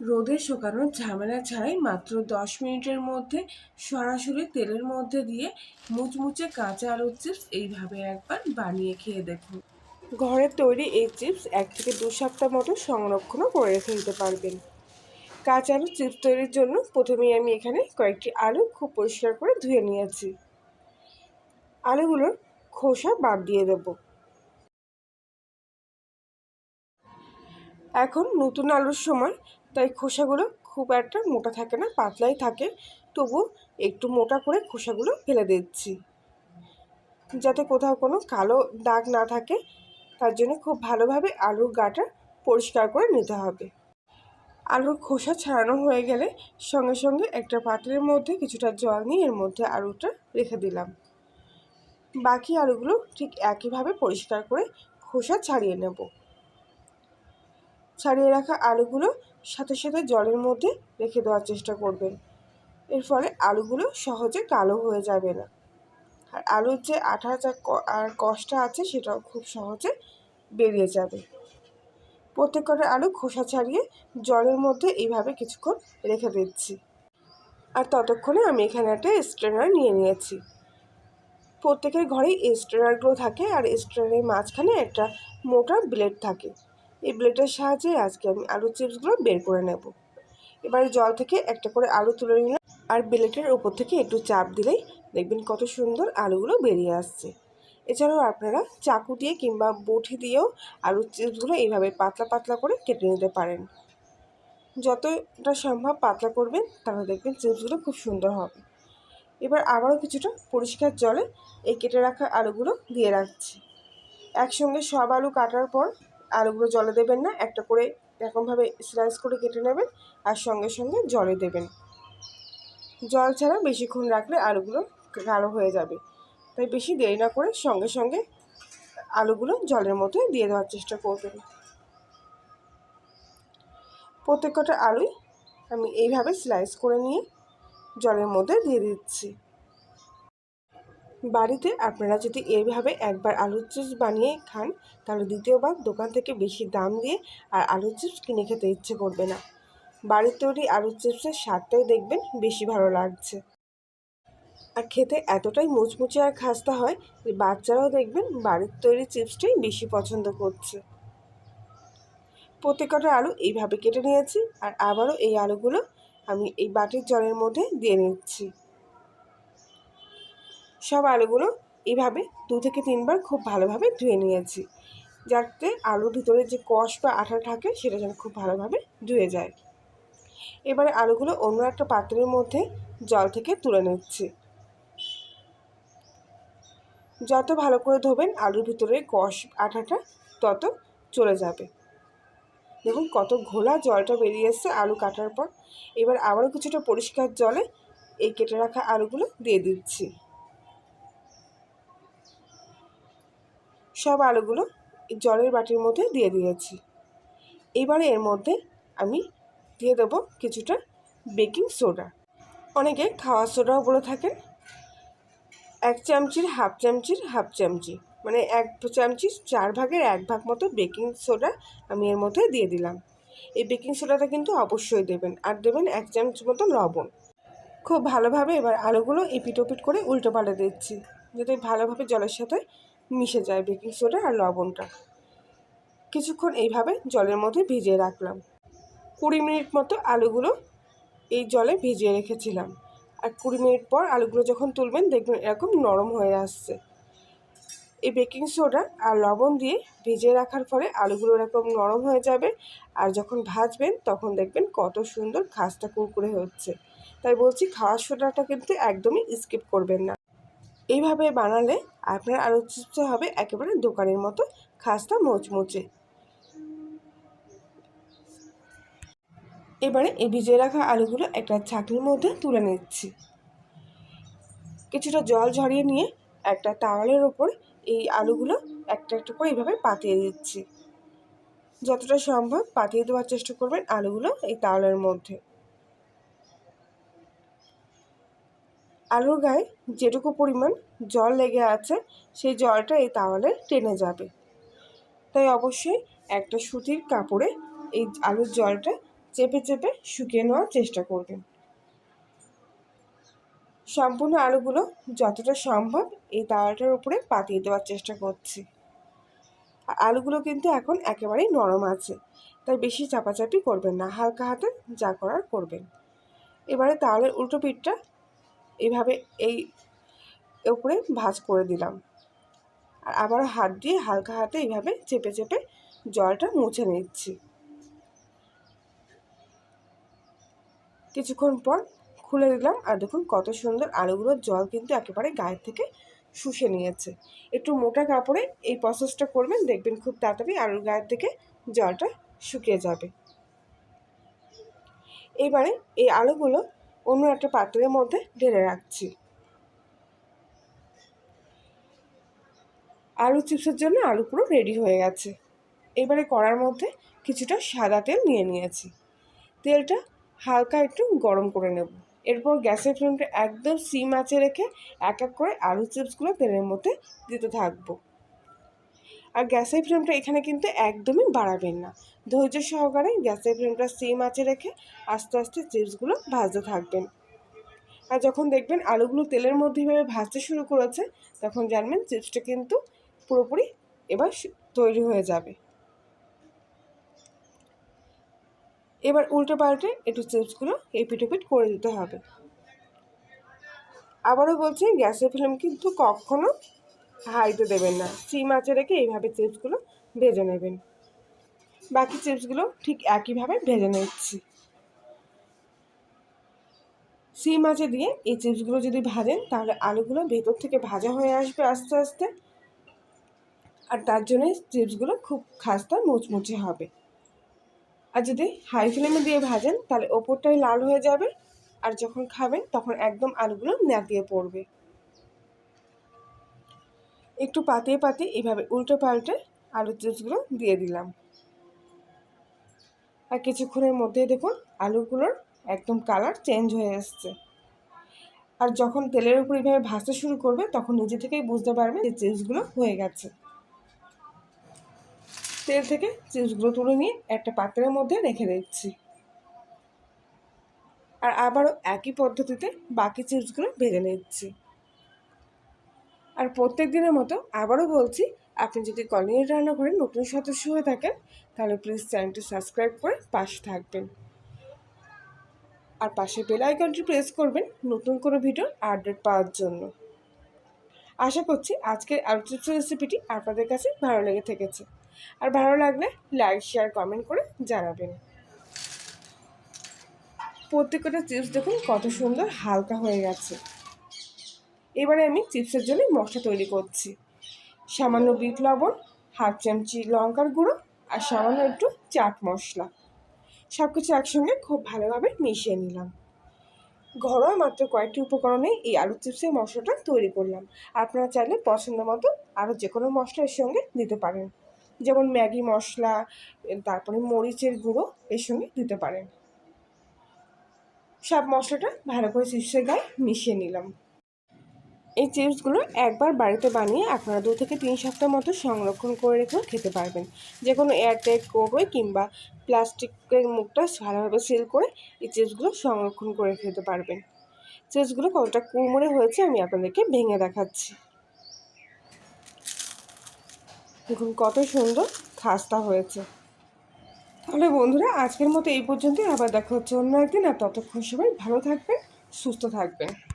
রোদে শুকানোর ঝামেলা ছাড়াই মাত্র দশ মিনিটের মধ্যে সরাসরি তেলের মধ্যে দিয়ে মুচমুচে কাঁচা আলুর চিপস এইভাবে একবার বানিয়ে খেয়ে দেখুন। ঘরের তৈরি এই চিপস এক থেকে দু সপ্তাহ মতো সংরক্ষণও করে রেখে দিতে পারবেন। কাঁচা আলু চিপস তৈরির জন্য প্রথমেই আমি এখানে কয়েকটি আলু খুব পরিষ্কার করে ধুয়ে নিয়েছি। আলুগুলোর খোসা বাদ দিয়ে দেবো। এখন নতুন আলুর সময় তাই খোসাগুলো খুব একটা মোটা থাকে না, পাতলাই থাকে। তবু একটু মোটা করে খোসাগুলো ফেলে দিচ্ছি। যাতে কোথাও কোনো কালো দাগ না থাকে, তার জন্য খুব ভালোভাবে আলুর গাটা পরিষ্কার করে নিতে হবে। আলুর খোসা ছাড়ানো হয়ে গেলে সঙ্গে সঙ্গে একটা পাত্রের মধ্যে কিছুটা জল নিয়ে এর মধ্যে আলুটা রেখে দিলাম। বাকি আলুগুলো ঠিক একইভাবে পরিষ্কার করে খোসা ছাড়িয়ে নেব। ছাড়িয়ে রাখা আলুগুলো সাথে সাথে জলের মধ্যে রেখে দেওয়ার চেষ্টা করবেন। এর ফলে আলুগুলো সহজে কালো হয়ে যাবে না। আর আলুর যে আঠা যা আর কষটা আছে সেটাও খুব সহজে বেরিয়ে যাবে। প্রত্যেক কটা আলু খোসা ছাড়িয়ে জলের মধ্যে এইভাবে কিছুক্ষণ রেখে দিচ্ছি। আর ততক্ষণে আমি এখানে একটা স্ট্রেনার নিয়ে নিয়েছি। প্রত্যেকের ঘরেই স্ট্রেনারগুলো থাকে আর স্ট্রেনারের মাঝখানে একটা মোটা ব্লেড থাকে। এই ব্লেডের সাহায্যে আজকে আমি আলু চিপসগুলো বের করে নেব। এবারে জল থেকে একটা করে আলু তুলে নিলাম। আর ব্লেডের ওপর থেকে একটু চাপ দিলেই দেখবেন কত সুন্দর আলুগুলো বেরিয়ে আসছে। এছাড়াও আপনারা চাকু দিয়ে কিংবা বটি দিয়েও আলুর চিপসগুলো এইভাবে পাতলা পাতলা করে কেটে নিতে পারেন। যতটা সম্ভব পাতলা করবেন, তাহলে দেখবেন চিপসগুলো খুব সুন্দর হবে। এবার আবারও কিছুটা পরিষ্কার জলে এই কেটে রাখা আলুগুলো দিয়ে রাখছি। একসঙ্গে সব আলু কাটার পর আলুগুলো জলে দেবেন না, একটা করে এরকমভাবে স্লাইস করে কেটে নেবেন আর সঙ্গে সঙ্গে জলে দেবেন। জল ছাড়া বেশিক্ষণ রাখলে আলুগুলো কালো হয়ে যাবে। তাই বেশি দেরি না করে সঙ্গে সঙ্গে আলুগুলো জলের মধ্যে দিয়ে দেওয়ার চেষ্টা করবেন। প্রত্যেক কটা আলুই আমি এইভাবে স্লাইস করে নিয়ে জলের মধ্যে দিয়ে দিচ্ছি। বাড়িতে আপনারা যদি এইভাবে একবার আলুর চিপস বানিয়ে খান, তাহলে দ্বিতীয়বার দোকান থেকে বেশি দাম দিয়ে আর আলুর চিপস কিনে খেতে ইচ্ছে করবে না। বাড়ির তৈরি আলুর চিপসের স্বাদটাই দেখবেন বেশি ভালো লাগছে। আর খেতে এতটাই মুচমুচে আর খাস্তা হয় যে বাচ্চারাও দেখবেন বাড়ির তৈরি চিপসটাই বেশি পছন্দ করছে। প্রত্যেকটা আলু এইভাবে কেটে নিয়েছি আর আবারও এই আলুগুলো আমি এই বাটির জলের মধ্যে দিয়ে নিচ্ছি। সব আলুগুলো এইভাবে দু থেকে তিনবার খুব ভালোভাবে ধুয়ে নিয়েছি, যাতে আলুর ভিতরে যে কষ বা আঠা থাকে সেটা যেন খুব ভালোভাবে ধুয়ে যায়। এবারে আলুগুলো অন্য একটা পাত্রের মধ্যে জল থেকে তুলে নিচ্ছি। যত ভালো করে ধোবেন আলুর ভিতরে কষ, আঠাটা তত চলে যাবে। দেখুন কত ঘোলা জলটা বেরিয়ে এসছে আলু কাটার পর। এবার আবারও কিছুটা পরিষ্কার জলে এই কেটে রাখা আলুগুলো দিয়ে দিচ্ছি। সব আলুগুলো জলের বাটির মধ্যে দিয়ে দিয়েছি। এবারে এর মধ্যে আমি দিয়ে দেবো কিছুটা বেকিং সোডা। অনেকে খাওয়ার সোডাও বলে থাকেন। এক চামচির, হাফ চামচির, হাফ চামচি। মানে এক চামচি, চার ভাগের এক ভাগ মতো বেকিং সোডা আমি এর মধ্যে দিয়ে দিলাম। এই বেকিং সোডাটা কিন্তু অবশ্যই দেবেন। আর দেবেন এক চামচ মতো লবণ। খুব ভালোভাবে এবার আলুগুলো এপিটোপিট করে উল্টো পাল্টে দিচ্ছি। যাতে ভালোভাবে জলের সাথে মিশে যায় বেকিং সোডা আর লবণটা। কিছুক্ষণ এইভাবে জলের মধ্যে ভিজিয়ে রাখলাম। কুড়ি মিনিট মতো আলুগুলো এই জলে ভিজিয়ে রেখেছিলাম। আর কুড়ি মিনিট পর আলুগুলো যখন তুলবেন দেখবেন এরকম নরম হয়ে আসছে। এই বেকিং সোডা আর লবণ দিয়ে ভিজিয়ে রাখার ফলে আলুগুলো এরকম নরম হয়ে যাবে। আর যখন ভাজবেন তখন দেখবেন কত সুন্দর খাস্তা কুরকুরে হচ্ছে। তাই বলছি, খাওয়ার সোডাটা কিন্তু একদমই স্কিপ করবেন না। এইভাবে বানালে আপনার আলু চিপস হবে, একেবারে দোকানের মতো খাস্তা মোচমোচে। এবারে এই ভিজিয়ে রাখা আলুগুলো একটা ছাঁকনির মধ্যে তুলে নিচ্ছি। কিছুটা জল ঝরিয়ে নিয়ে একটা তাওয়ালের ওপর এই আলুগুলো একটা একটা করে এইভাবে পাতিয়ে দিচ্ছি। যতটা সম্ভব পাতিয়ে দেওয়ার চেষ্টা করবেন আলুগুলো এই তাওয়ালের মধ্যে। আলুর গায়ে যেটুকু পরিমাণ জল লেগে আছে, সেই জলটা এই তাওয়ালে টেনে যাবে। তাই অবশ্যই একটা সুতির কাপড়ে এই আলুর জলটা চেপে চেপে শুকিয়ে নেওয়ার চেষ্টা করবেন। সম্পূর্ণ আলুগুলো যতটা সম্ভব এই তাওয়াটার উপরে পাতিয়ে দেওয়ার চেষ্টা করছি। আলুগুলো কিন্তু এখন একেবারেই নরম আছে, তাই বেশি চাপাচাপি করবেন না, হালকা হাতে যা করার করবেন। এবারে তাহলে উল্টো পিঠটা এভাবে এই উপরে ভাজ করে দিলাম। আর আবার হাত দিয়ে হালকা হাতে এইভাবে চেপে চেপে জলটা মুছে নিচ্ছি। কিছুক্ষণ পর খুলে দিলাম আর দেখুন কত সুন্দর আলুগুলোর জল কিন্তু একেবারে গায়ের থেকে শুষে নিয়েছে। একটু মোটা কাপড়ে এই প্রসেসটা করবেন, দেখবেন খুব তাড়াতাড়ি আলুর গায়ের থেকে জলটা শুকিয়ে যাবে। এবারে এই আলুগুলো অন্য একটা পাত্রের মধ্যে ঢেলে রাখছি। আলু চিপসের জন্য আলু পুরো রেডি হয়ে গেছে। এবারে কড়ার মধ্যে কিছুটা সাদা তেল নিয়ে নিয়েছি। তেলটা হালকা একটু গরম করে নেব। এরপর গ্যাসের ফ্লেমটা একদম সিম আঁচে রেখে এক এক করে আলু চিপসগুলো তেলের মধ্যে দিতে থাকব। আর গ্যাসের ফ্লেমটা এখানে কিন্তু একদমই বাড়াবেন না। ধৈর্য সহকারে গ্যাসের ফ্লেমটা সিম আঁচে রেখে আস্তে আস্তে চিপসগুলো ভাজতে থাকবেন। আর যখন দেখবেন আলুগুলো তেলের মধ্যে এভাবে ভাজতে শুরু করেছে, তখন জানবেন চিপসটা কিন্তু পুরোপুরি এবার তৈরি হয়ে যাবে। এবার উল্টো পাল্টে একটু চিপসগুলো এপিট ওপিট করে দিতে হবে। আবারও বলছি, গ্যাসের ফ্লেম কিন্তু কখনো হাইতে দেবেন না। সিম আঁচে রেখে এইভাবে চিপসগুলো ভেজে নেবেন। বাকি চিপসগুলো ঠিক একইভাবে ভেজে নিচ্ছি। সিম আঁচে দিয়ে এই চিপসগুলো যদি ভাজেন তাহলে আলুগুলো ভেতর থেকে ভাজা হয়ে আসবে আস্তে আস্তে। আর তার জন্যই চিপসগুলো খুব খাস্তা মুচমুচে হবে। আর যদি হাই ফ্লেমে দিয়ে ভাজেন তাহলে ওপরটাই লাল হয়ে যাবে। আর যখন খাবেন তখন একদম আলুগুলো দিয়ে পড়বে। একটু পাতিয়ে পাতিয়ে এভাবে উল্টো পাল্টে আলুর চিপসগুলো দিয়ে দিলাম। আর কিছুক্ষণের মধ্যে দেখুন আলুগুলোর একদম কালার চেঞ্জ হয়ে এসছে আর যখন তেলের উপর এইভাবে ভাজতে শুরু করবে, তখন নিজে থেকেই বুঝতে পারবে যে চিপসগুলো হয়ে গেছে। তেল থেকে চিপসগুলো তুলে নিয়ে একটা পাত্রের মধ্যে রেখে দিচ্ছি। আর আবারও একই পদ্ধতিতে বাকি চিপসগুলো ভেজে নিচ্ছি। আর প্রত্যেক দিনের মতো আবারও বলছি, আপনি যদি কলিং রান্নাঘরে নতুন সদস্য হয়ে থাকেন, তাহলে প্লিজ চ্যানেলটি সাবস্ক্রাইব করে পাশে থাকবেন। আর পাশে বেল আইকনটি প্রেস করবেন নতুন কোনো ভিডিও আপডেট পাওয়ার জন্য। আশা করছি আজকের আলু চিপস রেসিপিটি আপনাদের কাছে ভালো লেগে থেকেছে। আর ভালো লাগলে লাইক শেয়ার কমেন্ট করে জানাবেন। প্রত্যেকটা চিপস দেখুন কত সুন্দর হালকা হয়ে গেছে। এবারে আমি চিপসের জন্য মশলা তৈরি করছি। সামান্য বিট লবণ, হাফ চামচি লঙ্কার গুঁড়ো আর সামান্য একটু চাট মশলা। সব কিছু একসঙ্গে খুব ভালোভাবে মিশিয়ে নিলাম। ঘরোয়া মাত্র কয়েকটি উপকরণে এই আলু চিপসের মশলাটা তৈরি করলাম। আপনারা চাইলে পছন্দ মতো আরও যে কোনো মশলা এর সঙ্গে দিতে পারেন। যেমন ম্যাগি মশলা, তারপরে মরিচের গুঁড়ো এর সঙ্গে দিতে পারেন। সব মশলাটা ভালো করে চিপসের গায়ে মিশিয়ে নিলাম। এই চিপসগুলো একবার বাড়িতে বানিয়ে আপনারা দু থেকে তিন সপ্তাহ মতো সংরক্ষণ করে রেখেও খেতে পারবেন। যে কোনো এয়ারটাইট কৌটোয় কিংবা প্লাস্টিকের মুখটা ভালোভাবে সিল করে এই চিপসগুলো সংরক্ষণ করে খেতে পারবেন। চিপসগুলো কতটা কুড়মুড়ে হয়েছে আমি আপনাদেরকে ভেঙে দেখাচ্ছি। দেখুন, কত সুন্দর খাস্তা হয়েছে। তাহলে বন্ধুরা, আজকের মতো এই পর্যন্তই। আবার দেখা হচ্ছে অন্য একদিন। আর ততক্ষণ সবাই ভালো থাকবেন, সুস্থ থাকবেন।